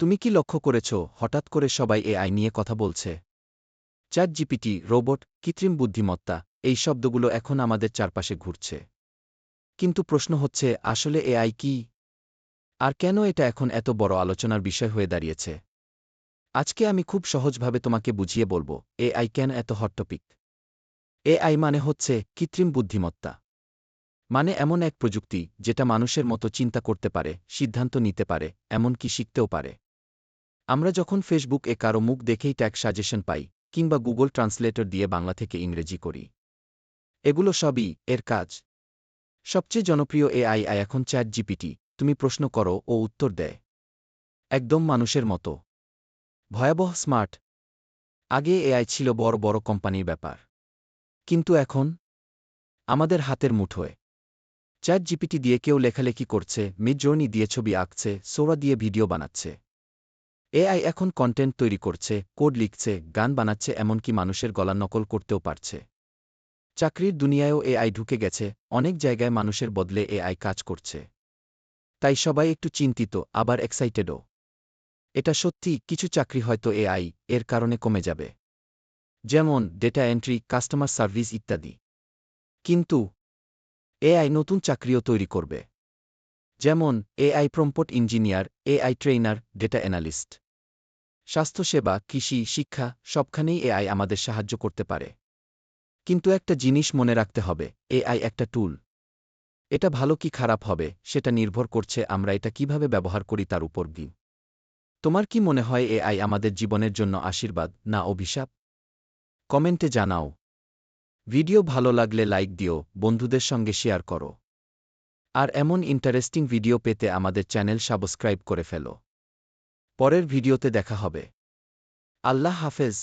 তুমি কি লক্ষ্য করেছ, হঠাৎ করে সবাই এআই নিয়ে কথা বলছে? চ্যাট জিপিটি রোবট, কৃত্রিম বুদ্ধিমত্তা, এই শব্দগুলো এখন আমাদের চারপাশে ঘুরছে। কিন্তু প্রশ্ন হচ্ছে, আসলে এআই কি? আর কেন এটা এখন এত বড় আলোচনার বিষয় হয়ে দাঁড়িয়েছে? আজকে আমি খুব সহজভাবে তোমাকে বুঝিয়ে বলব, এআই কেন এত হট টপিক? এআই মানে হচ্ছে কৃত্রিম বুদ্ধিমত্তা। মানে এমন এক প্রযুক্তি, যেটা মানুষের মতো চিন্তা করতে পারে, সিদ্ধান্ত নিতে পারে, এমনকি শিখতেও পারে। আমরা যখন ফেসবুক এ কারও মুখ দেখেই ট্যাগ সাজেশন পাই, কিংবা গুগল ট্রান্সলেটর দিয়ে বাংলা থেকে ইংরেজি করি। এগুলো সবই এর কাজ। সবচেয়ে জনপ্রিয় এআই আই এখন চ্যাট জিপিটি তুমি প্রশ্ন করো, ও উত্তর দেয়। একদম মানুষের মতো। ভয়াবহ স্মার্ট আগে এআই ছিল বড় বড় কোম্পানির ব্যাপার। কিন্তু এখন? আমাদের হাতের মুঠোয়। চ্যাট জিপিটি দিয়ে কেউ লেখালেখি করছে মিডজর্নি দিয়ে ছবি আঁকছে সোরা দিয়ে ভিডিও বানাচ্ছে। এআই এখন কন্টেন্ট তৈরি করছে কোড লিখছে, গান বানাচ্ছে, এমনকি মানুষের গলা নকল করতেও পারছে। চাকরির দুনিয়ায়ও এআই ঢুকে গেছে, অনেক জায়গায় মানুষের বদলে এআই কাজ করছে। তাই সবাই একটু চিন্তিত, আবার এক্সাইটেডও এটা সত্যি, কিছু চাকরি হয়তো এআই, এর কারণে কমে যাবে। যেমন ডেটা এন্ট্রি কাস্টমার সার্ভিস ইত্যাদি। কিন্তু, এআই নতুন চাকরিও তৈরি করবে। যেমন, A I prompt engineer A I trainer data analyst স্বাস্থ্যসেবা কৃষি, শিক্ষা, সবখানেই এআই আমাদের সাহায্য করতে পারে। কিন্তু একটা জিনিস মনে রাখতে হবে, এআই একটা টুল এটা ভালো কি খারাপ হবে, সেটা নির্ভর করছে আমরা এটা কীভাবে ব্যবহার করি তার উপর দিন। তোমার কি মনে হয় এআই আমাদের জীবনের জন্য আশীর্বাদ, না অভিশাপ? কমেন্টে জানাও। ভিডিও ভালো লাগলে লাইক দিও, বন্ধুদের সঙ্গে শেয়ার করো। আর এমন ইন্টারেস্টিং ভিডিও পেতে আমাদের চ্যানেল সাবস্ক্রাইব করে ফেলো। পরের ভিডিওতে দেখা হবে। আল্লাহ হাফেজ।